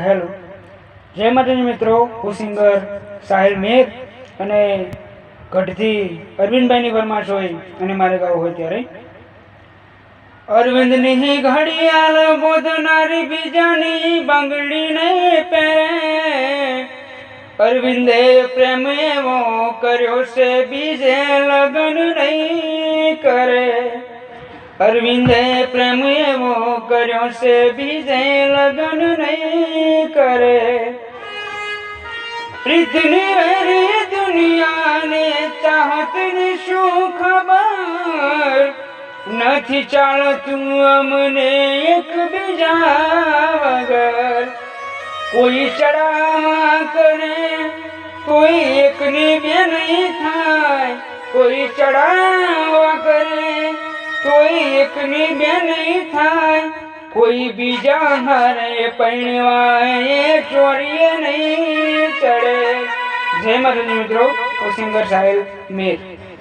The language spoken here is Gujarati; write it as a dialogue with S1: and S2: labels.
S1: હેલો. જય માતાજી મિત્રો, હું સિંગર સાહિલ મેર અને ગઢથી અરવિંદભાઈની ફરમાશ હોય અને મારે ગાવું હોય ત્યારે. અરવિંદની ઘડિયાળ બોધનારી બીજાની બંગડી નહીં પહેરે. અરવિંદે પ્રેમ એવો કર્યો છે, બીજે લગ્ન નહીં કરે. અરવિંદે પ્રેમ એવો કર્યો છે, બીજે લગ્ન નહીં કરે. પ્રીતની વેરી દુનિયાને ચાહતની શું ખબર? નથી ચાલતું અમને એકબીજા વગર. કોઈ ચડાવા કરે, કોઈ એકની બે નહીં થાય. કોઈ ચડાવા કરે, કોઈ એકની બે નહીં થાય. કોઈ બીજા હારે પૈણવા એ ચોરીએ નહીં ચડે. જય માતાજી મિત્રો કુસિંગર સાહેબ મેર.